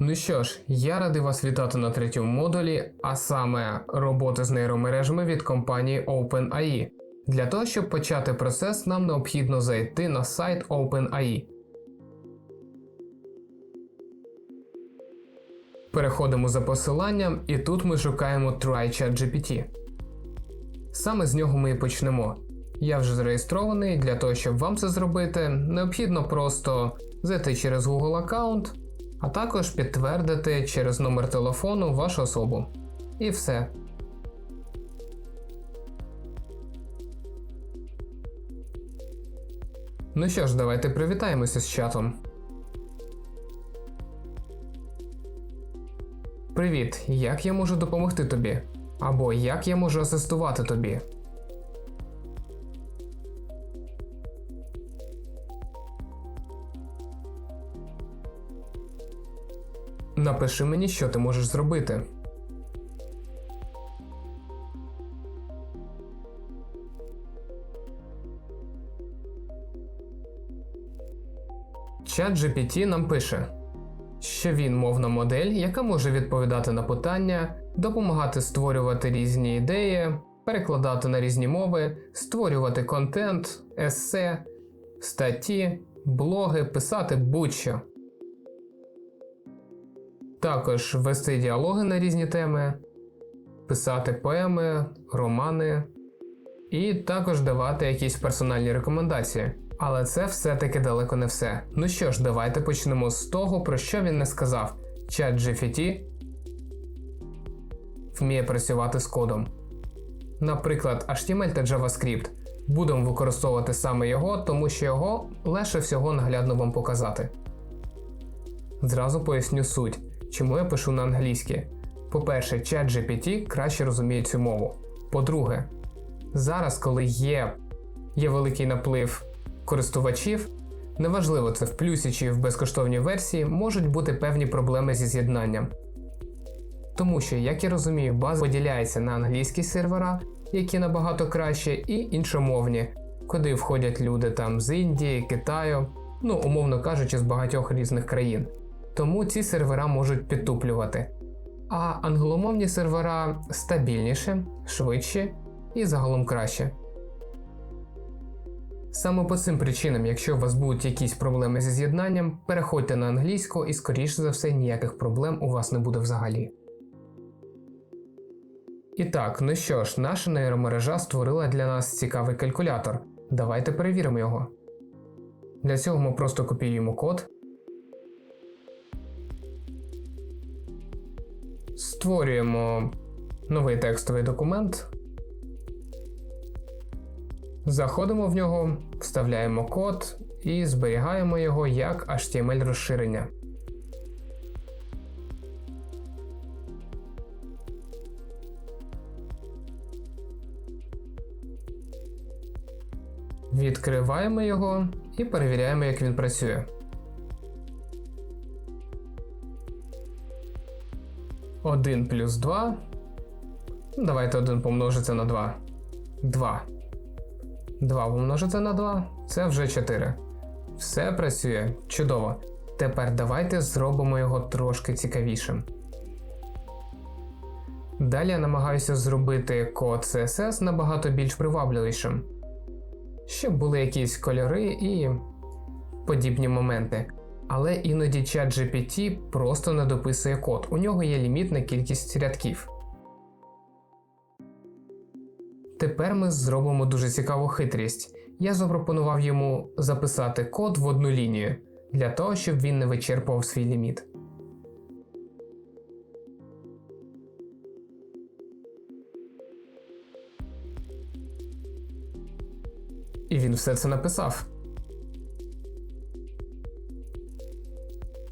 Ну що ж, я радий вас вітати на третьому модулі, а саме роботи з нейромережами від компанії OpenAI. Для того, щоб почати процес, нам необхідно зайти на сайт OpenAI. Переходимо за посиланням, і тут ми шукаємо TryChatGPT. Саме з нього ми і почнемо. Я вже зареєстрований. Для того, щоб вам це зробити, необхідно просто зайти через Google аккаунт, а також підтвердити через номер телефону вашу особу. І все. Ну що ж, давайте привітаємося з чатом. Привіт, як я можу допомогти тобі? Або як я можу асистувати тобі? Напиши мені, що ти можеш зробити. Чат GPT нам пише, що він мовна модель, яка може відповідати на питання, допомагати створювати різні ідеї, перекладати на різні мови, створювати контент, есе, статті, блоги, писати будь-що. Також вести діалоги на різні теми, писати поеми, романи і також давати якісь персональні рекомендації. Але це все-таки далеко не все. Ну що ж, давайте почнемо з того, про що він не сказав. Чат GPT вміє працювати з кодом. Наприклад, HTML та JavaScript. Будемо використовувати саме його, тому що його легше всього наглядно вам показати. Зразу поясню суть, чому я пишу на англійській. По-перше, чат GPT краще розуміє цю мову. По-друге, зараз, коли є, є великий наплив користувачів, неважливо це в плюсі чи в безкоштовній версії, можуть бути певні проблеми зі з'єднанням. Тому що, як я розумію, база поділяється на англійські сервера, які набагато краще, і іншомовні, куди входять люди там з Індії, Китаю, ну умовно кажучи, з багатьох різних країн. Тому ці сервера можуть підтуплювати. А англомовні сервера стабільніше, швидші і загалом краще. Саме по цим причинам, якщо у вас будуть якісь проблеми зі з'єднанням, переходьте на англійську і, скоріше за все, ніяких проблем у вас не буде взагалі. І так, ну що ж, наша нейромережа створила для нас цікавий калькулятор. Давайте перевіримо його. Для цього ми просто копіюємо код. Створюємо новий текстовий документ. Заходимо в нього, вставляємо код і зберігаємо його як HTML розширення. Відкриваємо його і перевіряємо, як він працює. Один плюс 2. Давайте 1 помножити на 2. 2. 2 помножити на 2 це вже 4. Все працює. Чудово. Тепер давайте зробимо його трошки цікавішим. Далі я намагаюся зробити код CSS набагато більш привабливішим, щоб були якісь кольори і подібні моменти. Але іноді чат GPT просто не дописує код, у нього є лімітна кількість рядків. Тепер ми зробимо дуже цікаву хитрість. Я запропонував йому записати код в одну лінію для того, щоб він не вичерпував свій ліміт. І він все це написав.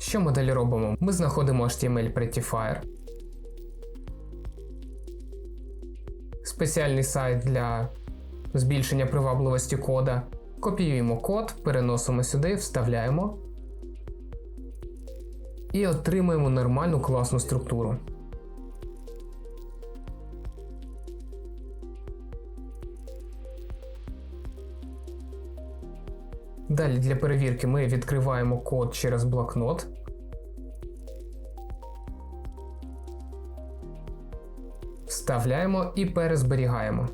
Що ми далі робимо? Ми знаходимо HTML Prettifier. Спеціальний сайт для збільшення привабливості кода. Копіюємо код, переносимо сюди, вставляємо і отримуємо нормальну класну структуру. Далі для перевірки ми відкриваємо код через блокнот. Вставляємо і перезберігаємо.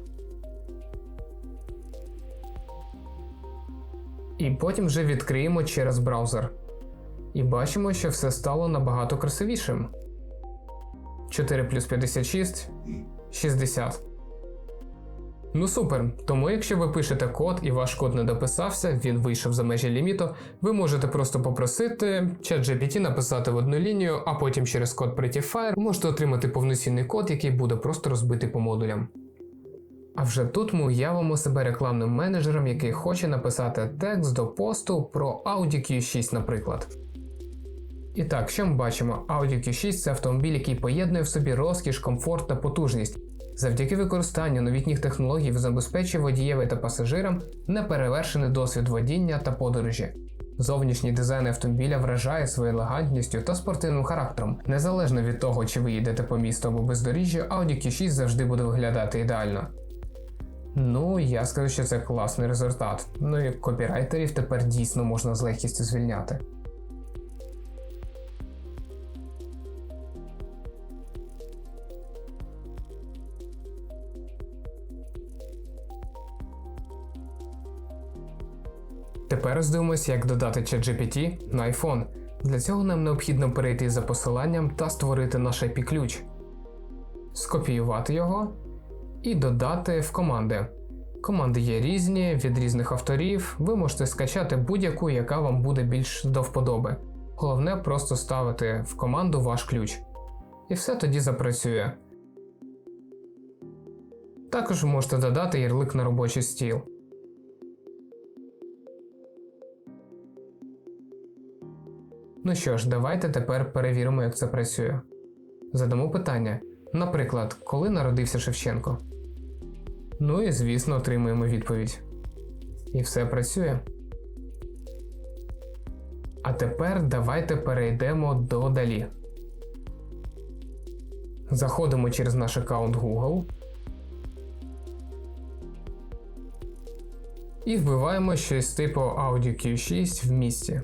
І потім вже відкриємо через браузер. І бачимо, що все стало набагато красивішим. 4 плюс 56 60. Ну супер. Тому якщо ви пишете код і ваш код не дописався, він вийшов за межі ліміту, ви можете просто попросити ChatGPT написати в одну лінію, а потім через код Prettyfire можете отримати повноцінний код, який буде просто розбитий по модулям. А вже тут ми уявимо себе рекламним менеджером, який хоче написати текст до посту про Audi Q6, наприклад. І так, що ми бачимо? Audi Q6 це автомобіль, який поєднує в собі розкіш, комфорт та потужність. Завдяки використанню новітніх технологій забезпечує водієві та пасажирам неперевершений досвід водіння та подорожі. Зовнішній дизайн автомобіля вражає своєю елегантністю та спортивним характером. Незалежно від того, чи ви їдете по місту або бездоріжжю, Audi Q6 завжди буде виглядати ідеально. Ну, я скажу, що це класний результат. Ну і копірайтерів тепер дійсно можна з легкістю звільняти. Тепер роздивимося, як додати ChatGPT на iPhone. Для цього нам необхідно перейти за посиланням та створити наш IP-ключ, скопіювати його і додати в команди. Команди є різні від різних авторів. Ви можете скачати будь-яку, яка вам буде більш до вподоби. Головне просто ставити в команду ваш ключ. І все тоді запрацює. Також можете додати ярлик на робочий стіл. Ну що ж, давайте тепер перевіримо, як це працює. Задамо питання. Наприклад, коли народився Шевченко? Ну і звісно, отримуємо відповідь. І все працює. А тепер давайте перейдемо до далі. Заходимо через наш аккаунт Google. І вбиваємо щось типу Audi Q6 в місті.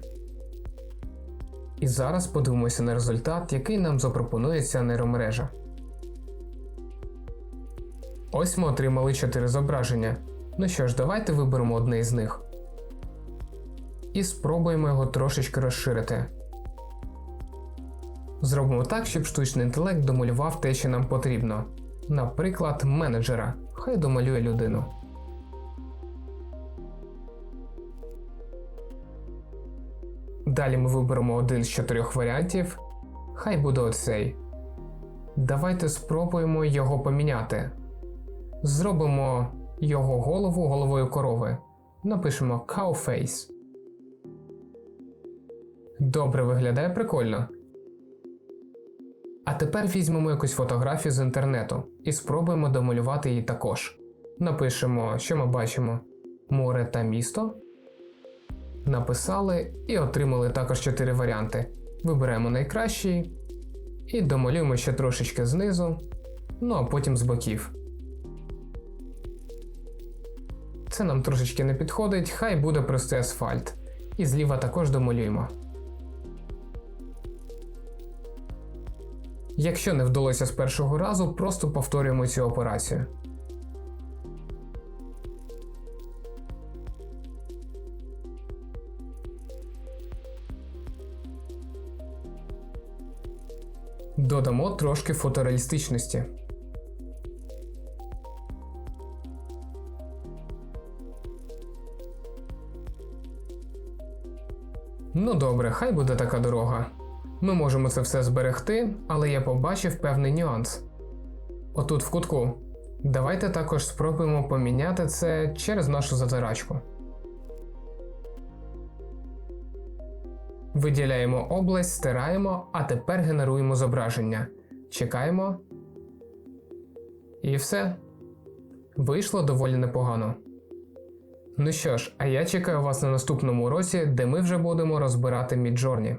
І зараз подивимося на результат, який нам запропонує ця нейромережа. Ось ми отримали 4 зображення. Ну що ж, давайте виберемо одне із них. І спробуємо його трошечки розширити. Зробимо так, щоб штучний інтелект домалював те, що нам потрібно. Наприклад, менеджера. Хай домалює людину. Далі ми виберемо один з чотирьох варіантів. Хай буде оцей. Давайте спробуємо його поміняти. Зробимо його голову головою корови. Напишемо Cow Face. Добре виглядає прикольно. А тепер візьмемо якусь фотографію з інтернету і спробуємо домалювати її також. Напишемо, що ми бачимо: море та місто. Написали і отримали також 4 варіанти. Виберемо найкращий і домалюємо ще трошечки знизу, ну а потім з боків. Це нам трошечки не підходить, хай буде простий асфальт. І зліва також домалюємо. Якщо не вдалося з першого разу, просто повторюємо цю операцію. Додамо трошки фотореалістичності. Ну добре, хай буде така дорога. Ми можемо це все зберегти, але я побачив певний нюанс. Отут в кутку. Давайте також спробуємо поміняти це через нашу затирачку. Виділяємо область, стираємо, а тепер генеруємо зображення. Чекаємо. І все. Вийшло доволі непогано. Ну що ж, а я чекаю вас на наступному уроці, де ми вже будемо розбирати Midjourney.